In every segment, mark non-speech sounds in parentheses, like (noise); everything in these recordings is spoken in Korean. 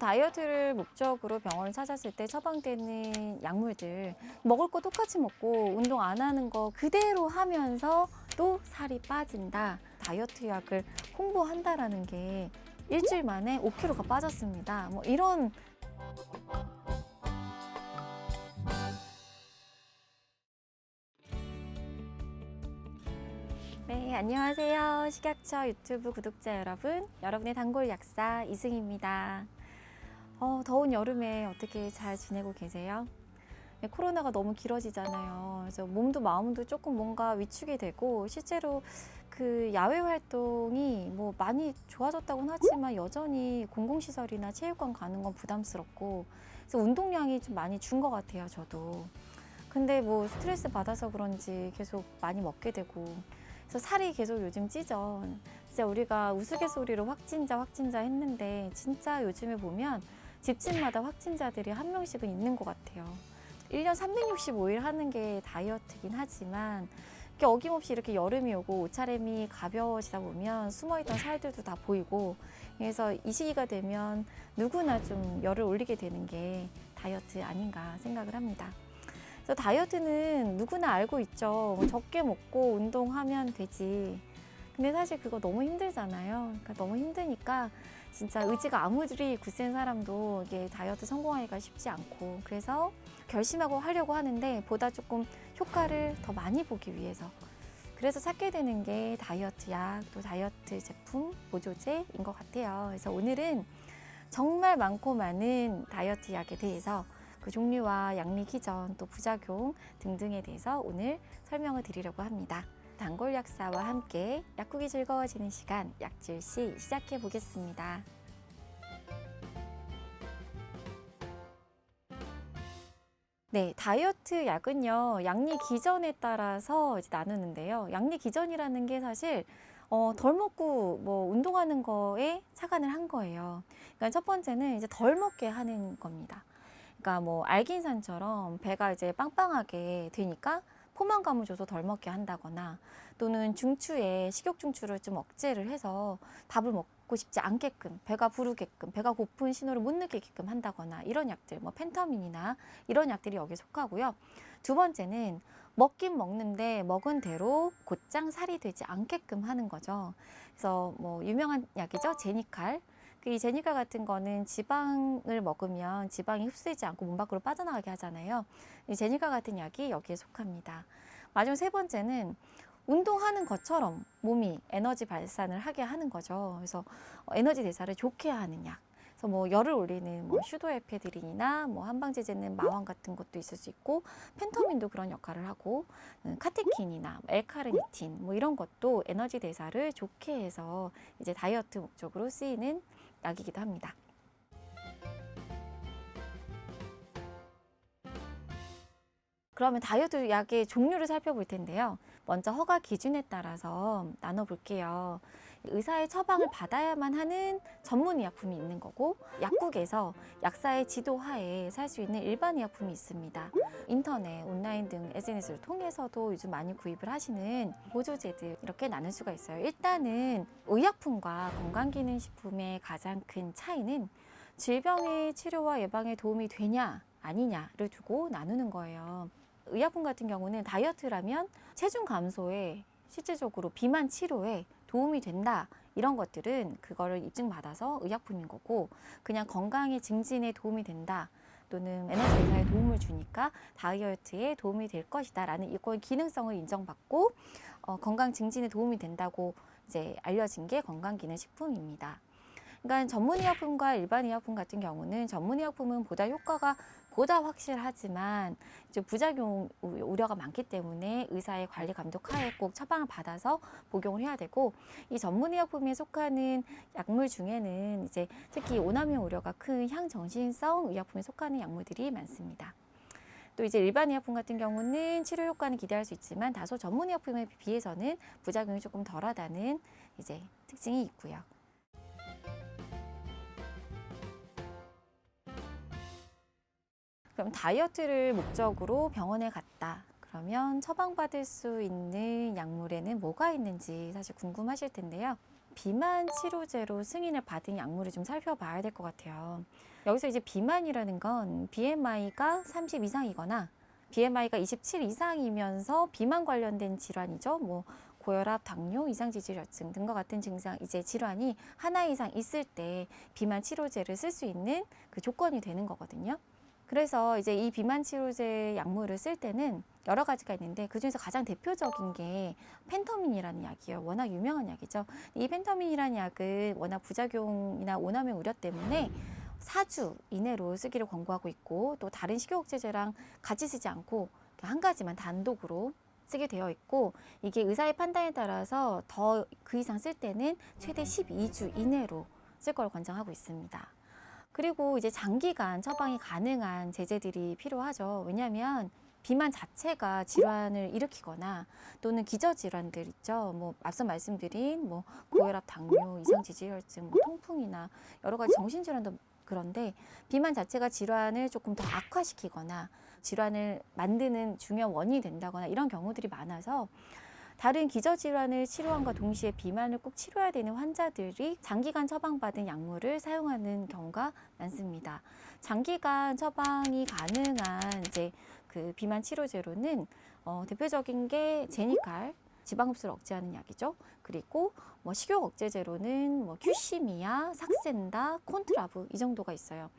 다이어트를 목적으로 병원을 찾았을 때 처방되는 약물들 먹을 거 똑같이 먹고 운동 안 하는 거 그대로 하면서 또 살이 빠진다. 다이어트 약을 홍보한다라는 게 일주일 만에 5kg가 빠졌습니다. 뭐 이런 네, 안녕하세요. 식약처 유튜브 구독자 여러분. 여러분의 단골 약사 이승입니다. 어, 더운 여름에 어떻게 잘 지내고 계세요? 네, 코로나가 너무 길어지잖아요. 그래서 몸도 마음도 조금 뭔가 위축이 되고 실제로 그 야외 활동이 뭐 많이 좋아졌다고는 하지만 여전히 공공시설이나 체육관 가는 건 부담스럽고 그래서 운동량이 좀 많이 준 것 같아요, 저도. 근데 뭐 스트레스 받아서 그런지 계속 많이 먹게 되고 그래서 살이 계속 요즘 찌죠. 진짜 우리가 우스갯소리로 확진자 확진자 했는데 진짜 요즘에 보면 집집마다 확진자들이 한 명씩은 있는 것 같아요. 1년 365일 하는 게 다이어트긴 하지만 이렇게 어김없이 이렇게 여름이 오고 옷차림이 가벼워지다 보면 숨어있던 살들도 다 보이고 그래서 이 시기가 되면 누구나 좀 열을 올리게 되는 게 다이어트 아닌가 생각을 합니다. 그래서 다이어트는 누구나 알고 있죠. 뭐 적게 먹고 운동하면 되지. 근데 사실 그거 너무 힘들잖아요. 그러니까 너무 힘드니까 진짜 의지가 아무리 굳센 사람도 이게 다이어트 성공하기가 쉽지 않고 그래서 결심하고 하려고 하는데 보다 조금 효과를 더 많이 보기 위해서 그래서 찾게 되는 게 다이어트 약, 또 다이어트 제품, 보조제인 것 같아요. 그래서 오늘은 정말 많고 많은 다이어트 약에 대해서 그 종류와 약리 기전, 또 부작용 등등에 대해서 오늘 설명을 드리려고 합니다. 단골 약사와 함께 약국이 즐거워지는 시간 약질시 시작해 보겠습니다. 네, 다이어트 약은요, 약리 기전에 따라서 나누는데요. 약리 기전이라는 게 사실 어, 덜 먹고 뭐 운동하는 거에 착안을 한 거예요. 그러니까 첫 번째는 이제 덜 먹게 하는 겁니다. 그러니까 뭐 알긴산처럼 배가 이제 빵빵하게 되니까 포만감을 줘서 덜 먹게 한다거나 또는 중추에 식욕 중추를 좀 억제를 해서 밥을 먹고 싶지 않게끔 배가 부르게끔 배가 고픈 신호를 못 느끼게끔 한다거나 이런 약들 뭐 펜타민이나 이런 약들이 여기에 속하고요. 두 번째는 먹긴 먹는데 먹은 대로 곧장 살이 되지 않게끔 하는 거죠. 그래서 뭐 유명한 약이죠. 제니칼. 그이 제니칼 같은 거는 지방을 먹으면 지방이 흡수되지 않고 몸 밖으로 빠져나가게 하잖아요. 이 제니칼 같은 약이 여기에 속합니다. 마지막 세 번째는 운동하는 것처럼 몸이 에너지 발산을 하게 하는 거죠. 그래서 어, 에너지 대사를 좋게 하는 약. 그래서 뭐 열을 올리는 뭐 슈도에페드린이나 뭐 한방제제는 마왕 같은 것도 있을 수 있고 펜터민도 그런 역할을 하고 음, 카테킨이나 엘카르니틴 뭐 이런 것도 에너지 대사를 좋게 해서 이제 다이어트 목적으로 쓰이는 약이기도 합니다. 그러면 다이어트 약의 종류를 살펴볼 텐데요. 먼저 허가 기준에 따라서 나눠볼게요. 의사의 처방을 받아야만 하는 전문 의약품이 있는 거고 약국에서 약사의 지도 하에 살 수 있는 일반 의약품이 있습니다. 인터넷, 온라인 등 SNS를 통해서도 요즘 많이 구입을 하시는 보조제들 이렇게 나눌 수가 있어요. 일단은 의약품과 건강기능식품의 가장 큰 차이는 질병의 치료와 예방에 도움이 되냐 아니냐를 두고 나누는 거예요. 의약품 같은 경우는 다이어트라면 체중 감소에 실질적으로 비만 치료에 도움이 된다. 이런 것들은 그거를 입증받아서 의약품인 거고 그냥 건강의 증진에 도움이 된다. 또는 에너지 대사에 도움을 주니까 다이어트에 도움이 될 것이다 라는 이건 기능성을 인정받고 어, 건강 증진에 도움이 된다고 이제 알려진 게 건강기능식품입니다. 그러니까 전문의약품과 일반의약품 같은 경우는 전문의약품은 보다 효과가 보다 확실하지만 이제 부작용 우려가 많기 때문에 의사의 관리 감독 하에 꼭 처방을 받아서 복용을 해야 되고 이 전문의약품에 속하는 약물 중에는 이제 특히 오남용 우려가 큰 향정신성 의약품에 속하는 약물들이 많습니다. 또 이제 일반 의약품 같은 경우는 치료 효과는 기대할 수 있지만 다소 전문 의약품에 비해서는 부작용이 조금 덜하다는 이제 특징이 있고요. 그럼 다이어트를 목적으로 병원에 갔다. 그러면 처방받을 수 있는 약물에는 뭐가 있는지 사실 궁금하실 텐데요. 비만 치료제로 승인을 받은 약물을 좀 살펴봐야 될 것 같아요. 여기서 이제 비만이라는 건 BMI가 30 이상이거나 BMI가 27 이상이면서 비만 관련된 질환이죠. 뭐 고혈압, 당뇨, 이상지질혈증 등과 같은 증상 이제 질환이 하나 이상 있을 때 비만 치료제를 쓸 수 있는 그 조건이 되는 거거든요. 그래서 이제 이 비만 치료제 약물을 쓸 때는 여러 가지가 있는데 그 중에서 가장 대표적인 게 펜터민이라는 약이에요. 워낙 유명한 약이죠. 이 펜터민이라는 약은 워낙 부작용이나 오남용 우려 때문에 4주 이내로 쓰기를 권고하고 있고 또 다른 식욕억제제랑 같이 쓰지 않고 한 가지만 단독으로 쓰게 되어 있고 이게 의사의 판단에 따라서 더 그 이상 쓸 때는 최대 12주 이내로 쓸 걸 권장하고 있습니다. 그리고 이제 장기간 처방이 가능한 제재들이 필요하죠. 왜냐하면 비만 자체가 질환을 일으키거나 또는 기저질환들 있죠. 뭐 앞서 말씀드린 뭐 고혈압, 당뇨, 이상 지질혈증, 뭐 통풍이나 여러 가지 정신질환도 그런데 비만 자체가 질환을 조금 더 악화시키거나 질환을 만드는 중요한 원인이 된다거나 이런 경우들이 많아서 다른 기저질환을 치료함과 동시에 비만을 꼭 치료해야 되는 환자들이 장기간 처방받은 약물을 사용하는 경우가 많습니다. 장기간 처방이 가능한 이제 그 비만 치료제로는 어, 대표적인 게 제니칼 지방 흡수를 억제하는 약이죠. 그리고 뭐 식욕 억제제로는 뭐 큐시미아, 삭센다, 콘트라브 이 정도가 있어요.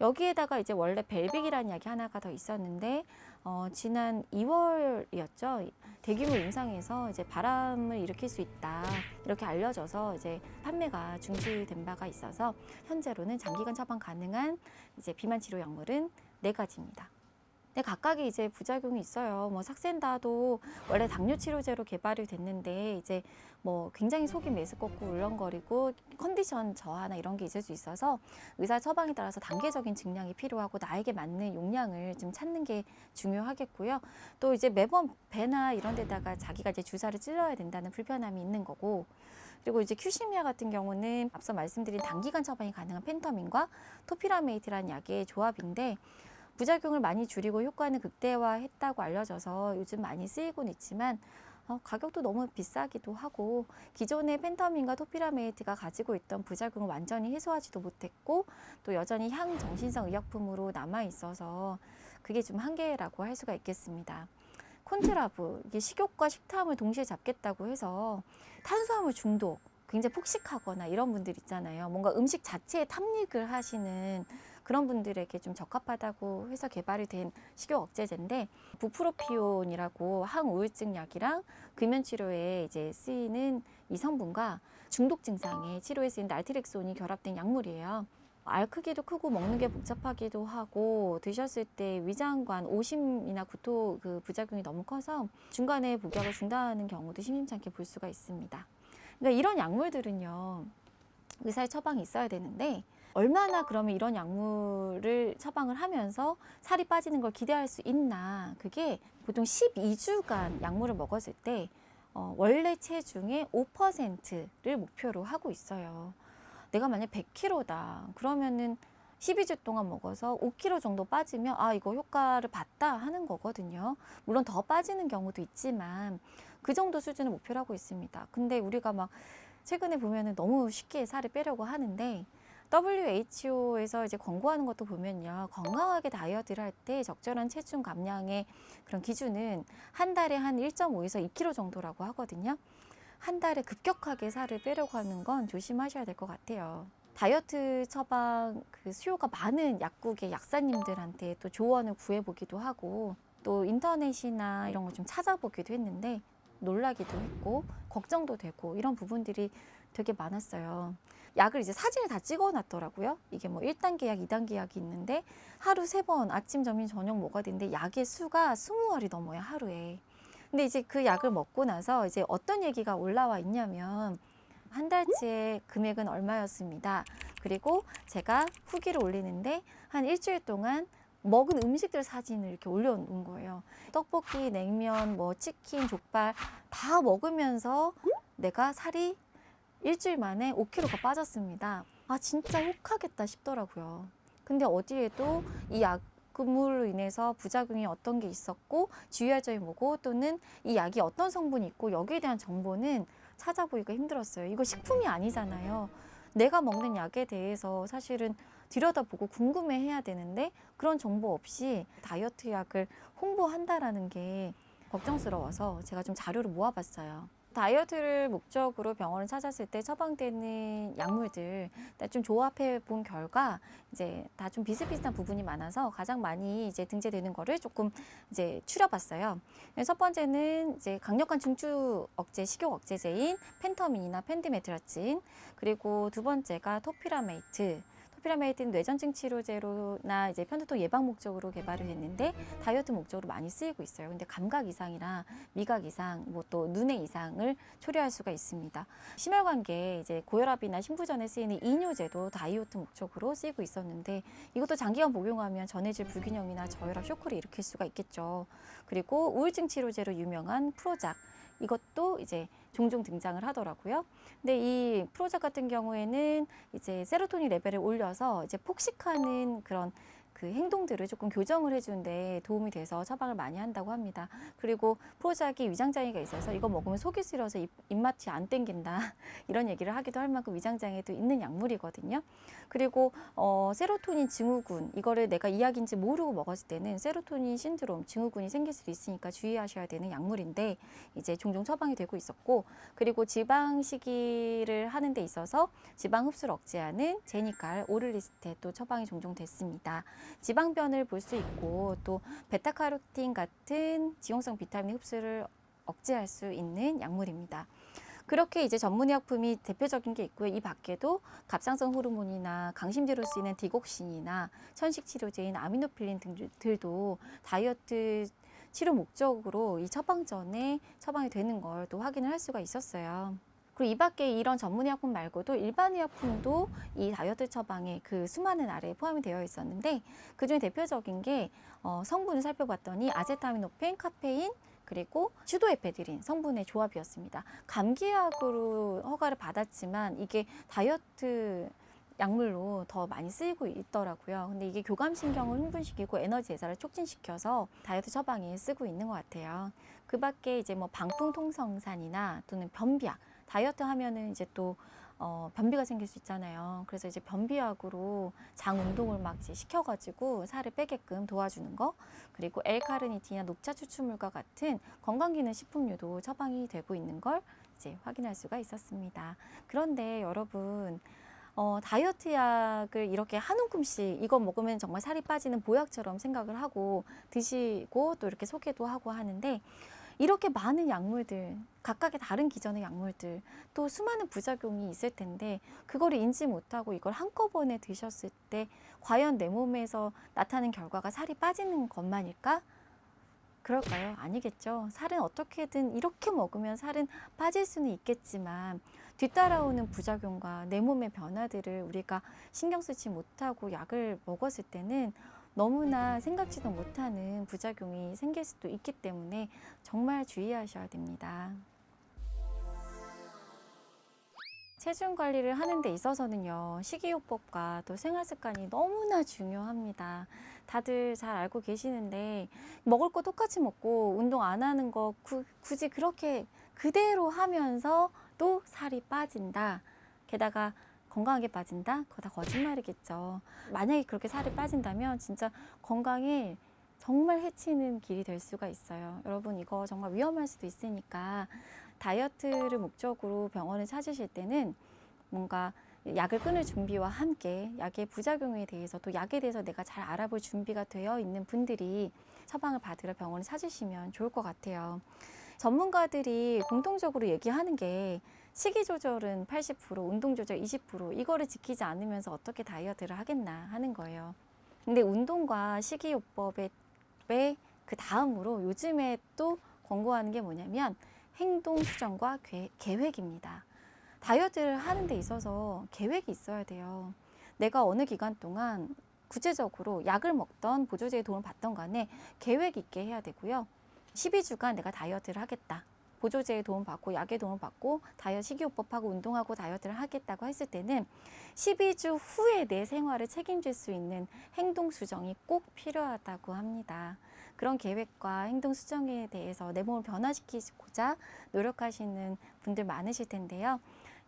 여기에다가 이제 원래 벨빅이라는 약이 하나가 더 있었는데 어, 지난 2월이었죠. 대규모 임상에서 이제 바람을 일으킬 수 있다 이렇게 알려져서 이제 판매가 중지된 바가 있어서 현재로는 장기간 처방 가능한 이제 비만 치료 약물은 네 가지입니다. 근데 각각이 이제 부작용이 있어요. 뭐 삭센다도 원래 당뇨 치료제로 개발이 됐는데 이제 뭐 굉장히 속이 메스껍고 울렁거리고 컨디션 저하나 이런 게 있을 수 있어서 의사 처방에 따라서 단계적인 증량이 필요하고 나에게 맞는 용량을 좀 찾는 게 중요하겠고요. 또 이제 매번 배나 이런 데다가 자기가 이제 주사를 찔러야 된다는 불편함이 있는 거고 그리고 이제 큐시미아 같은 경우는 앞서 말씀드린 단기간 처방이 가능한 펜터민과 토피라메이트라는 약의 조합인데 부작용을 많이 줄이고 효과는 극대화했다고 알려져서 요즘 많이 쓰이곤 있지만 어, 가격도 너무 비싸기도 하고 기존의 펜터민과 토피라메이트가 가지고 있던 부작용을 완전히 해소하지도 못했고 또 여전히 향정신성 의약품으로 남아 있어서 그게 좀 한계라고 할 수가 있겠습니다. 콘트라브 이게 식욕과 식탐을 동시에 잡겠다고 해서 탄수화물 중독 굉장히 폭식하거나 이런 분들 있잖아요. 뭔가 음식 자체에 탐닉을 하시는 그런 분들에게 좀 적합하다고 해서 개발이 된 식욕 억제제인데 부프로피온이라고 항우울증 약이랑 금연 치료에 이제 쓰이는 이 성분과 중독 증상의 치료에 쓰이는 날트렉손이 결합된 약물이에요. 알 크기도 크고 먹는 게 복잡하기도 하고 드셨을 때 위장관 오심이나 구토 그 부작용이 너무 커서 중간에 복약을 중단하는 경우도 심심찮게 볼 수가 있습니다. 그러니까 이런 약물들은요 의사의 처방이 있어야 되는데 얼마나 그러면 이런 약물을 처방을 하면서 살이 빠지는 걸 기대할 수 있나 그게 보통 12주간 약물을 먹었을 때 어, 원래 체중의 5%를 목표로 하고 있어요. 내가 만약 100kg다 그러면은 12주 동안 먹어서 5kg 정도 빠지면 아 이거 효과를 봤다 하는 거거든요. 물론 더 빠지는 경우도 있지만 그 정도 수준을 목표로 하고 있습니다. 근데 우리가 막 최근에 보면은 너무 쉽게 살을 빼려고 하는데 WHO에서 이제 권고하는 것도 보면요. 건강하게 다이어트를 할 때 적절한 체중 감량의 그런 기준은 한 달에 한 1.5에서 2kg 정도라고 하거든요. 한 달에 급격하게 살을 빼려고 하는 건 조심하셔야 될 것 같아요. 다이어트 처방 그 수요가 많은 약국의 약사님들한테 또 조언을 구해보기도 하고 또 인터넷이나 이런 걸 좀 찾아보기도 했는데 놀라기도 했고 걱정도 되고 이런 부분들이 되게 많았어요. 약을 이제 사진을 다 찍어 놨더라고요. 이게 뭐 1단계 약, 2단계 약이 있는데 하루 세 번 아침, 점심, 저녁 먹어야 되는데 약의 수가 20알이 넘어요, 하루에. 근데 이제 그 약을 먹고 나서 이제 어떤 얘기가 올라와 있냐면 한 달치의 금액은 얼마였습니다. 그리고 제가 후기를 올리는데 한 일주일 동안 먹은 음식들 사진을 이렇게 올려놓은 거예요. 떡볶이, 냉면, 뭐 치킨, 족발 다 먹으면서 내가 살이 일주일 만에 5kg가 빠졌습니다. 아 진짜 혹하겠다 싶더라고요. 근데 어디에도 이 약물로 인해서 부작용이 어떤 게 있었고 주의할 점이 뭐고 또는 이 약이 어떤 성분이 있고 여기에 대한 정보는 찾아보기가 힘들었어요. 이거 식품이 아니잖아요. 내가 먹는 약에 대해서 사실은 들여다보고 궁금해해야 되는데 그런 정보 없이 다이어트 약을 홍보한다라는 게 걱정스러워서 제가 좀 자료를 모아봤어요. 다이어트를 목적으로 병원을 찾았을 때 처방되는 약물들 좀 조합해 본 결과 이제 다 좀 비슷비슷한 부분이 많아서 가장 많이 이제 등재되는 거를 조금 이제 추려봤어요. 네, 첫 번째는 이제 강력한 중추 억제 식욕 억제제인 펜터민이나 펜디메트라친 그리고 두 번째가 토피라메이트 토피라메이트는 뇌전증 치료제로나 이제 편두통 예방 목적으로 개발을 했는데 다이어트 목적으로 많이 쓰이고 있어요. 근데 감각 이상이나 미각 이상, 뭐 또 눈의 이상을 초래할 수가 있습니다. 심혈관계 이제 고혈압이나 심부전에 쓰이는 이뇨제도 다이어트 목적으로 쓰이고 있었는데 이것도 장기간 복용하면 전해질 불균형이나 저혈압 쇼크를 일으킬 수가 있겠죠. 그리고 우울증 치료제로 유명한 프로작 이것도 이제 종종 등장을 하더라고요. 근데 이 프로작 같은 경우에는 이제 세로토닌 레벨을 올려서 이제 폭식하는 그런 그 행동들을 조금 교정을 해주는데 도움이 돼서 처방을 많이 한다고 합니다. 그리고 프로작이 위장장애가 있어서 이거 먹으면 속이 쓰려서 입, 입맛이 안 땡긴다 (laughs) 이런 얘기를 하기도 할 만큼 위장장애도 있는 약물이거든요. 그리고 어, 세로토닌 증후군 이거를 내가 이 약인지 모르고 먹었을 때는 세로토닌 신드롬 증후군이 생길 수도 있으니까 주의하셔야 되는 약물인데 이제 종종 처방이 되고 있었고 그리고 지방 식이를 하는 데 있어서 지방 흡수를 억제하는 제니칼 오를리스테 또 처방이 종종 됐습니다. 지방변을 볼 수 있고 또 베타카로틴 같은 지용성 비타민 흡수를 억제할 수 있는 약물입니다. 그렇게 이제 전문의약품이 대표적인 게 있고요. 이 밖에도 갑상선 호르몬이나 강심제로 쓰이는 디곡신이나 천식 치료제인 아미노필린 등들도 다이어트 치료 목적으로 이 처방전에 처방이 되는 걸 또 확인을 할 수가 있었어요. 그리고 이 밖에 이런 전문의약품 말고도 일반 의약품도 이 다이어트 처방에 그 수많은 아래에 포함이 되어 있었는데 그중에 대표적인 게 어, 성분을 살펴봤더니 아제타미노펜, 카페인, 그리고 슈도에페드린 성분의 조합이었습니다. 감기약으로 허가를 받았지만 이게 다이어트 약물로 더 많이 쓰이고 있더라고요. 근데 이게 교감신경을 흥분시키고 에너지 대사를 촉진시켜서 다이어트 처방에 쓰고 있는 것 같아요. 그 밖에 이제 뭐 방풍통성산이나 또는 변비약, 다이어트 하면은 이제 또 어, 변비가 생길 수 있잖아요. 그래서 이제 변비약으로 장 운동을 막 이제 시켜가지고 살을 빼게끔 도와주는 거. 그리고 L카르니틴이나 녹차 추출물과 같은 건강기능 식품류도 처방이 되고 있는 걸 이제 확인할 수가 있었습니다. 그런데 여러분, 어, 다이어트 약을 이렇게 한 움큼씩 이거 먹으면 정말 살이 빠지는 보약처럼 생각을 하고 드시고 또 이렇게 소개도 하고 하는데 이렇게 많은 약물들, 각각의 다른 기전의 약물들, 또 수많은 부작용이 있을 텐데, 그거를 인지 못하고 이걸 한꺼번에 드셨을 때, 과연 내 몸에서 나타나는 결과가 살이 빠지는 것만일까? 그럴까요? 아니겠죠. 살은 어떻게든 이렇게 먹으면 살은 빠질 수는 있겠지만, 뒤따라오는 부작용과 내 몸의 변화들을 우리가 신경 쓰지 못하고 약을 먹었을 때는 너무나 생각지도 못하는 부작용이 생길 수도 있기 때문에 정말 주의하셔야 됩니다. 체중 관리를 하는 데 있어서는요, 식이요법과 또 생활 습관이 너무나 중요합니다. 다들 잘 알고 계시는데, 먹을 거 똑같이 먹고 운동 안 하는 거 구, 굳이 그렇게 그대로 하면서 또 살이 빠진다. 게다가 건강하게 빠진다? 그거 다 거짓말이겠죠. 만약에 그렇게 살이 빠진다면 진짜 건강에 정말 해치는 길이 될 수가 있어요. 여러분 이거 정말 위험할 수도 있으니까 다이어트를 목적으로 병원을 찾으실 때는 뭔가 약을 끊을 준비와 함께 약의 부작용에 대해서 또 약에 대해서 내가 잘 알아볼 준비가 되어 있는 분들이 처방을 받으러 병원을 찾으시면 좋을 것 같아요. 전문가들이 공통적으로 얘기하는 게 식이 조절은 80%, 운동 조절 20% 이거를 지키지 않으면서 어떻게 다이어트를 하겠나 하는 거예요. 근데 운동과 식이요법의 그 다음으로 요즘에 또 권고하는 게 뭐냐면 행동 수정과 계, 계획입니다. 다이어트를 하는 데 있어서 계획이 있어야 돼요. 내가 어느 기간 동안 구체적으로 약을 먹던 보조제의 도움을 받던 간에 계획 있게 해야 되고요. 12주간 내가 다이어트를 하겠다. 보조제의 도움 받고 약의 도움 받고 다이어트 식이요법하고 운동하고 다이어트를 하겠다고 했을 때는 12주 후에 내 생활을 책임질 수 있는 행동 수정이 꼭 필요하다고 합니다. 그런 계획과 행동 수정에 대해서 내 몸을 변화시키고자 노력하시는 분들 많으실 텐데요.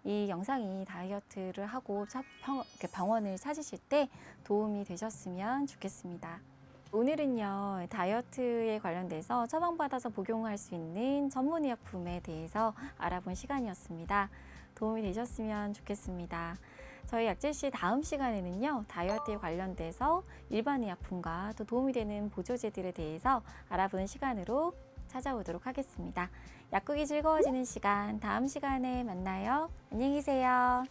이 영상이 다이어트를 하고 병원을 찾으실 때 도움이 되셨으면 좋겠습니다. 오늘은요, 다이어트에 관련돼서 처방받아서 복용할 수 있는 전문의약품에 대해서 알아본 시간이었습니다. 도움이 되셨으면 좋겠습니다. 저희 약재씨 다음 시간에는요, 다이어트에 관련돼서 일반 의약품과 또 도움이 되는 보조제들에 대해서 알아보는 시간으로 찾아오도록 하겠습니다. 약국이 즐거워지는 시간, 다음 시간에 만나요. 안녕히 계세요.